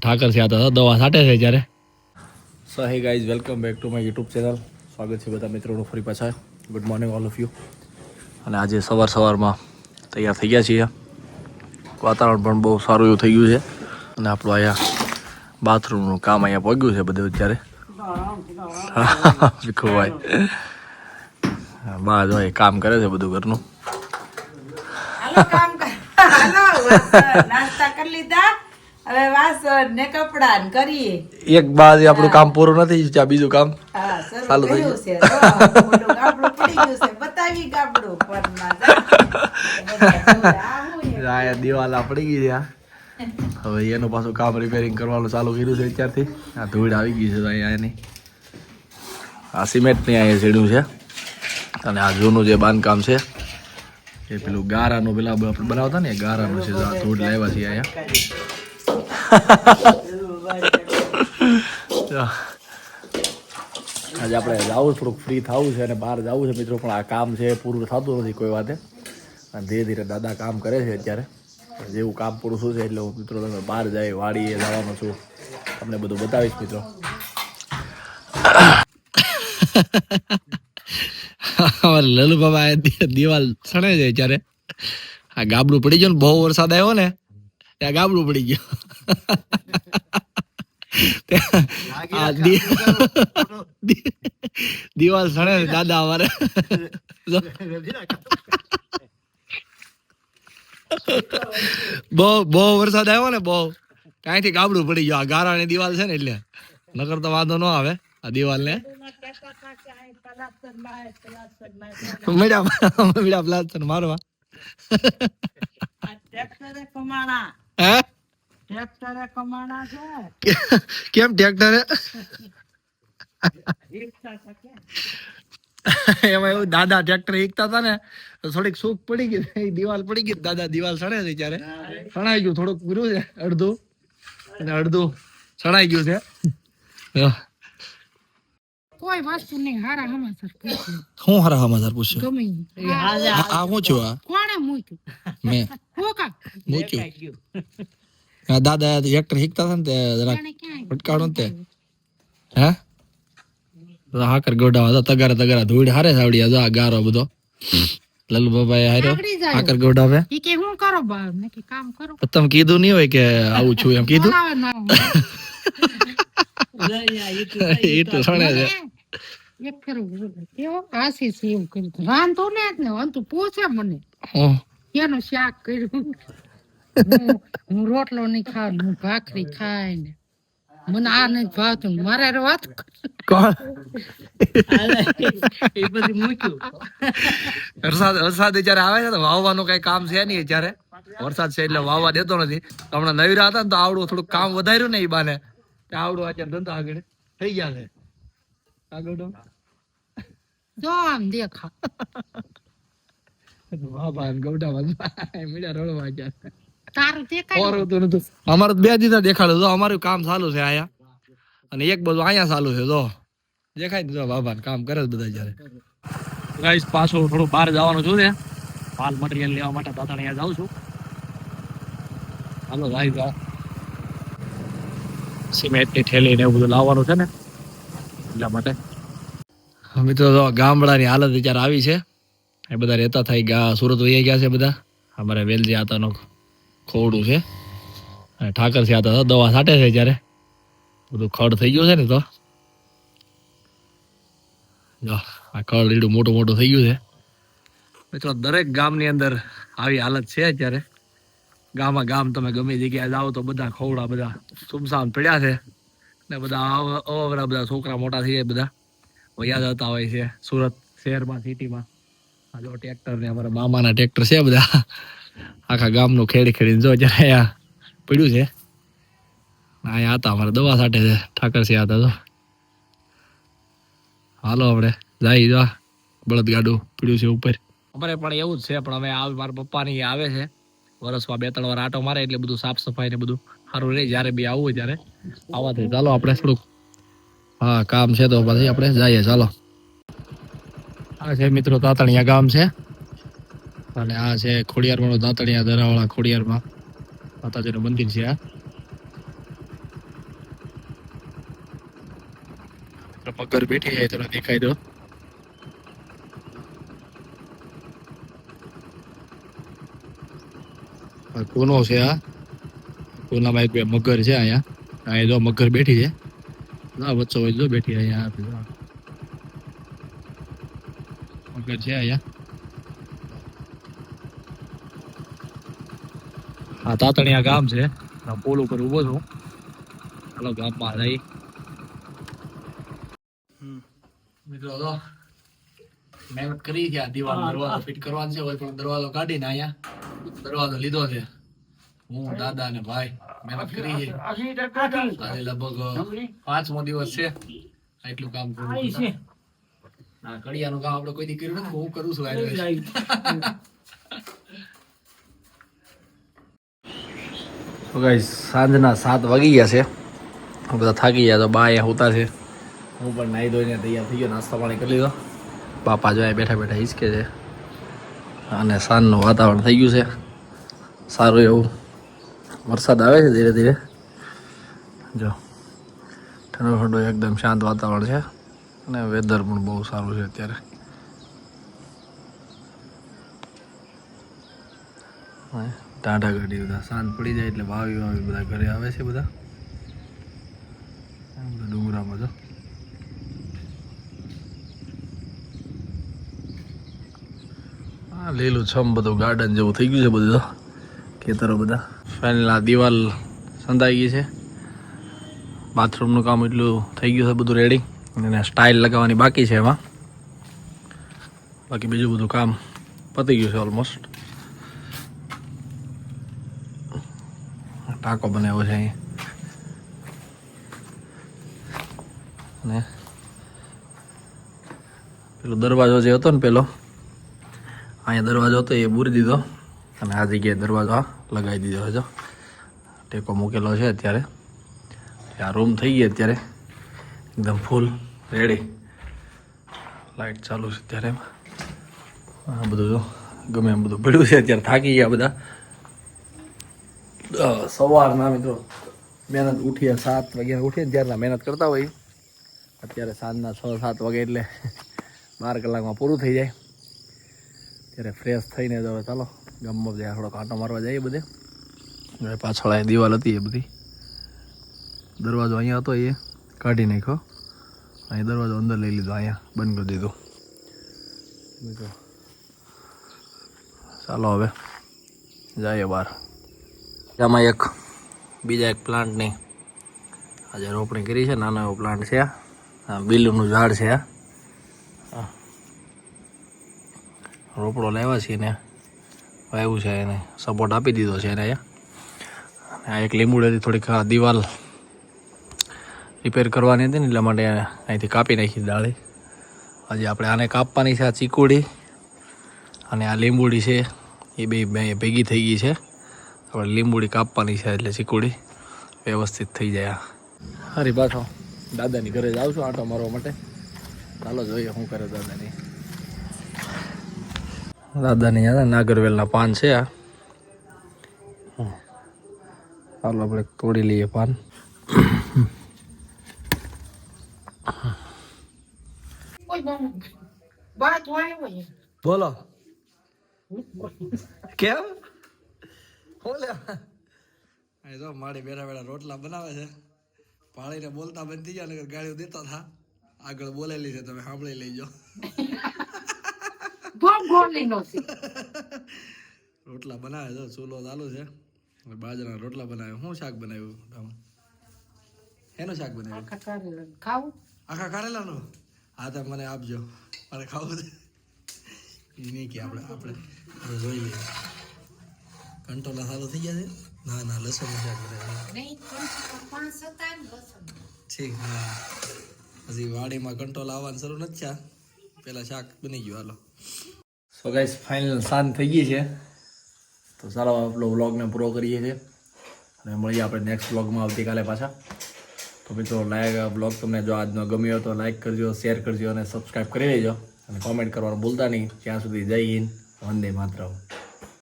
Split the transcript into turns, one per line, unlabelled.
ઠાકર છે હતા દવા છાંટે છે જ્યારે. So hey guys welcome back to my YouTube channel સ્વાગત છે બધા મિત્રોનું ફરી પાછા. Good morning all of you અને આજે સવાર સવારમાં તૈયાર થઈ ગયા છીએ. વાતાવરણ પણ બહુ સારું એવું થઈ ગયું છે. અને આપણું અહીંયા બાથરૂમનું કામ અહીંયા પહોંચ્યું છે બધું અત્યારે. ખોવાય બા જો કામ કરે છે બધું ઘરનું.
કામ નાસ્તા કરી લીધા. હવે વાસણ ને કપડા ને કરીએ.
એક બાદ આપણું કામ પૂરું નથી ત્યાં બીજું કામ ચાલુ થઈ
ગયું. છે. બતાવી ગાબડું? આ
દિવાલા પડી ગઈ છે હવે એનું પાછું કામ રિપેરિંગ કરવાનું ચાલુ કર્યું છે અત્યારથી. આ ધૂળ આવી ગઈ છે અહીંયા એની. આ સિમેન્ટની અહીંયા સીડ્યું છે. અને આ જૂનું જે બાંધકામ છે એ પેલું ગારાનું પેલા આપણે બનાવતા ને ગારાનું છે ધૂળ લાવ્યા છે અહીંયા. આજે આપણે જવું થોડુંક ફ્રી થવું છે અને બહાર જવું છે મિત્રો પણ આ કામ છે પૂરું થતું નથી કોઈ વાતે. અને ધીરે ધીરે દાદા કામ કરે છે અત્યારે. જેવું કામ પૂરું શું છે એટલે હું મિત્રો તમે બહાર જાય વાડીએ જવાનો છું. તમને બધું બતાવીશ મિત્રો. લલુ બાબા દિવાલ સણે છે ત્યારે આ ગાબડું પડી ગયું ને બહુ વરસાદ આવ્યો ને ત્યાં ગાબડું પડી ગયું. દિવાલ સણે દાદા અમારે. બહુ બહુ વરસાદ આવ્યો ને બહુ. કાંઈથી ગાબડું પડી ગયું. આ ગારાની દિવાલ છે ને એટલે. નકર તો વાંધો ન આવે આ દિવાલ ને મીડા પ્લાસ્ટર મારવા.
ટ્રેક્ટરે કમાણા.
હે?
ટ્રેક્ટરે કમાણા છે.
કેમ ટ્રેક્ટરે? એમાં એવું દાદા ટ્રેક્ટર ઈકતા હતા ને થોડીક સુખ પડી ગઈ દિવાલ પડી ગઈ દાદા દિવાલ સણે છે ત્યારે. સણાઈ ગયું થોડુંક પૂરું છે અડધું. અને અડધું સણાઈ ગયું છે.
કોઈ વસ્તુ નહીં હારા સમાચાર પૂછ્યું
હું હારા સમાચાર પૂછ્યો
ગમે
આ આ હું છું આ?
કોણે મૂક્યું?
મેં.
કોકા
મૂક્યું. આ દાદા એક્ટર શીખતા હતા ને તે જરાક ફટકાડો તે. હે? હાકર ગોડા હતા તગારા તગારા ધૂળ હારે સાવડિયા જો આ ગારો બધો. લલુ બાબા હાર્યો.
આગળી
હાકર ગોડા હવે
કે હું કરો બા મે કે કામ કરો.
તમે કીધું નહીં હોય કે આવું છું એમ કીધું? એ તો સણે છે.
મને એક ફેરો કેવો? આશીષ એવું કર્યું. રાંધો ને જ ને અંતુ પૂછે મને. એનું શાક કર્યું? હું હું રોટલો નહીં ખાવ હું ભાખરી ખાય ને. મને આ નથી ભાવતું. ને મારે હારે વાત કર.
કોણ વરસાદ વરસાદ જયારે આવે છે તો વાવવાનું કઈ કામ છે નહીં જયારે વરસાદ છે એટલે વાવવા દેતો નથી. હમણાં નવી રહ્યા હતા ને તો આવડું થોડુંક કામ વધાર્યું ને એ બાને. આવડું અત્યારે ધંધા આગળ. થઈ ગયા છે. આગળ તો
જો આમ દેખાવ.
બાબા ગૌડા મીડા રડવા ગયા
તારું દેખાય
ઓરતું અમારે તો બે દીધા દેખાડ્યું તો અમારું કામ ચાલુ છે આયા. અને એક બધું અહીંયા ચાલુ છે તો દેખાય જો બાબા કામ કરે બધા જ્યારે. ગાઈસ પાછું થોડું બહાર જવાનું છું ને. પાલ મટીરિયલ લેવા માટે દાદા અહીંયા જાઉં છું. હાલો ગાઈસ આ સિમેન્ટની થેલી ને એવું બધું લાવવાનું છે ને એટલા માટે. મિત્રો, તો ગામડાની હાલત વિચાર આવી છે. એ બધા રહેતા થાય ગા સુરત વહી ગયા છે બધા. અમારે વેલજી આતાનો ખોડું છે. અને ઠાકર છે આતા દવા છાંટે છે જ્યારે. બધું ખડ થઈ ગયું છે ને તો. આ ખડ લીડું મોટું મોટું થઈ ગયું છે. મિત્રો, દરેક ગામની અંદર આવી હાલત છે અત્યારે. ગામમાં ગામ તમે ગમે જગ્યાએ જાઓ તો બધા ખોવડા બધા સુમસામ પડ્યા છે. ને બધા અવરા બધા છોકરા મોટા થઈ જાય બધા. વયા જતા હોય છે, સુરત શહેરમાં, સિટીમાં. આ જો ટ્રેક્ટર ને અમારા મામાના ટ્રેક્ટર છે બધા. આખા ગામનું ખેડી ખેડીને જો જરા અહીંયા પડ્યું છે. અહીંયા હતા અમારે દવા સાટે છે, ઠાકર સિંહ હતા તો હાલો આપણે, જાય જો બળદગાડું પીડ્યું છે ઉપર. અમારે પણ એવું જ છે, પણ અમે આવે મારા પપ્પાની આવે છે. વરસમાં બે, ત્રણ વાર આટો મારે એટલે બધું સાફ સફાઈ ને બધું સારું રહે, જ્યારે બી આવવું હોય ત્યારે. આવવાથી ચાલો આપણે થોડુંક હા, કામ છે તો પછી આપણે જઈએ, ચાલો. આ છે મિત્રો તાતણિયા ગામ છે. અને આ છે ખોડિયારમાં દાંતણિયા દરાવાળા ખોડિયારમાં. માતાજીનું મંદિર છે આ. મગર બેઠી જાય તમને દેખાય દો. કોનો છે આ? કોનામાં એક બે મગર છે અહીંયા. અહીંયા જો મગર બેઠી છે. ના વચ્ચો વચ્ચે જો બેઠી અહીંયા આપી જો. મગર છે અહીંયા. આ તાતણિયા ગામ છે. પુલ ઉપર ઊભો છું. ચાલો ગામમાં રહી. મિત્રો તો મહેનત કરી છે આ દિવાલ દરવાજો ફિટ કરવાનો છે હોય પણ દરવાજો કાઢીને અહીંયા દરવાજો લીધો છે. હું દાદા ને ભાઈ. મહેનત કરી છે. આજે લગભગ પાંચમો દિવસ છે. એટલું કામ કરું છે. આ કડિયાનું કામ આપણે કોઈ દી કર્યું નથી હું કરું છું તો ગાઈસ સાંજના સાત વાગી ગયા છે. બધા થાકી ગયા તો બા અહીંયા હોતા છે. હું પણ નાહી ધોઈને તૈયાર થઈ ગયો નાસ્તા પાણી કરી લીધો. બાપા જો બેઠા બેઠા હિંચકે છે. અને સાંજનું વાતાવરણ થઈ ગયું છે. સારું એવું. વરસાદ આવે છે ધીરે ધીરે. જો, ઠંડો ઠંડો એકદમ શાંત વાતાવરણ છે અને વેધર પણ બહુ સારું છે અત્યારે. ટાઢા ગાડી બધા શાંત પડી જાય એટલે વાવી વાવી બધા ઘરે આવે છે બધા. બધા ડુંગરામાં તો હા, લીલું છમ બધું ગાર્ડન જેવું થઈ ગયું છે બધું ખેતરો બધા. આ દિવાલ સંધાઈ ગઈ છે. બાથરૂમનું કામ એટલું થઈ ગયું છે, બધું રેડી અને સ્ટાઇલ લગાવવાની બાકી છે એમાં. બાકી બીજું બધું કામ પતી ગયું છે ઓલમોસ્ટ ટાંકો બનાવ્યો છે અહીં. અને પેલો દરવાજો જે હતો ને પેલો, અહીંયા દરવાજો હતો એ બૂરી દીધો. અને આ જગ્યાએ દરવાજા લગાવી દીધો છે. ટેકો મૂકેલો છે અત્યારે. આ રૂમ થઈ ગઈ અત્યારે. એકદમ ફૂલ રેડી લાઇટ ચાલુ છે અત્યારે આ બધું જો ગમે એમ બધું પડ્યું છે અત્યારે થાકી ગયા બધા. સવારના મિત્રો મહેનત ઉઠીએ સાત વાગ્યા ઉઠીએ ત્યારના મહેનત કરતા હોય. અત્યારે સાંજના છ, સાત વાગે એટલે બાર કલાકમાં પૂરું થઈ જાય. ત્યારે ફ્રેશ થઈને જ હવે ચાલો. ગામમાં બધા થોડો કાંટો મારવા જઈએ બધે. હવે પાછળ અહીં દિવાલ હતી એ બધી. દરવાજો અહીંયા હતો એ. કાઢી નાખ્યો. અહીં દરવાજો અંદર લઈ લીધો, અહીંયા બંધ કરી દીધો. ચાલો હવે જઈએ બહાર. આમાં એક બીજા એક પ્લાન્ટની આજે રોપણી કરી છે. નાનો એવો પ્લાન્ટ છે આ. બિલનું ઝાડ છે આ. રોપડો લાવ્યા છીએ ને. વાવ્યું છે એને સપોર્ટ આપી દીધો છે એને અહીંયા. આ એક લીંબુડેથી થોડીક દિવાલ રિપેર કરવાની હતી ને એટલા માટે અહીંથી કાપી નાખી દાળી હજી આપણે આને કાપવાની છે આ ચીકુડી. અને આ લીંબુડી છે, એ બે બે ભેગી થઈ ગઈ છે. આપણે લીંબુડી કાપવાની છે એટલે ચીકુડી વ્યવસ્થિત થઈ જાય હરી પાછો દાદાની ઘરે જાઉં છું, આંટો મારવા માટે. ચાલો જોઈએ શું કરે દાદાની. દાદાની યાદ નાગરવેલના પાન છે આ. ચાલો આપણે તોડી લઈએ પાન. બોલો. કેમ? બોલ્યા જો માડી બેઠા બેઠા રોટલા બનાવે છે. પાળીને બોલતા બંધ થઈ ગયા નકર ગાળીઓ દેતા હતા આગળ બોલેલી છે તમે સાંભળી લેજો.
છે.
રોટલા બનાવે છે ચૂલો ચાલુ છે. બાજરાના રોટલા બનાવે શું શાક બનાવ્યું એનું શાક બનાવ્યું?
ખાવું?
આખા કારેલાનો? હા તો મને આપજો. મારે ખાવું છે. નહીં કે આપણે આપણે જોઈ લઈએ. કંટોલા સારો થઈ ગયા છે. ના ના લસણ શાક બનાવ્યું. ઠીક હા. હજી વાડીમાં કંટ્રોલ આવવાનું શરૂ નથી થયા. પેલા શાક બની ગયું હાલો. સો ગાઈસ ફાઇનલ શાંત થઈ ગઈ છે. તો ચાલો આપણો વ્લોગને પૂરો કરીએ છીએ. અને મળીએ આપણે નેક્સ્ટ વ્લોગમાં આવતીકાલે પાછા. તો મિત્રો લાઈક બ્લોગ તમને જો આજનો ગમ્યો તો લાઈક કરજો શેર કરજો અને સબસ્ક્રાઈબ કરી લેજો. અને કોમેન્ટ કરવાનું ભૂલતા નહીં. ત્યાં સુધી જય હિન્દ, વંદે માતરમ.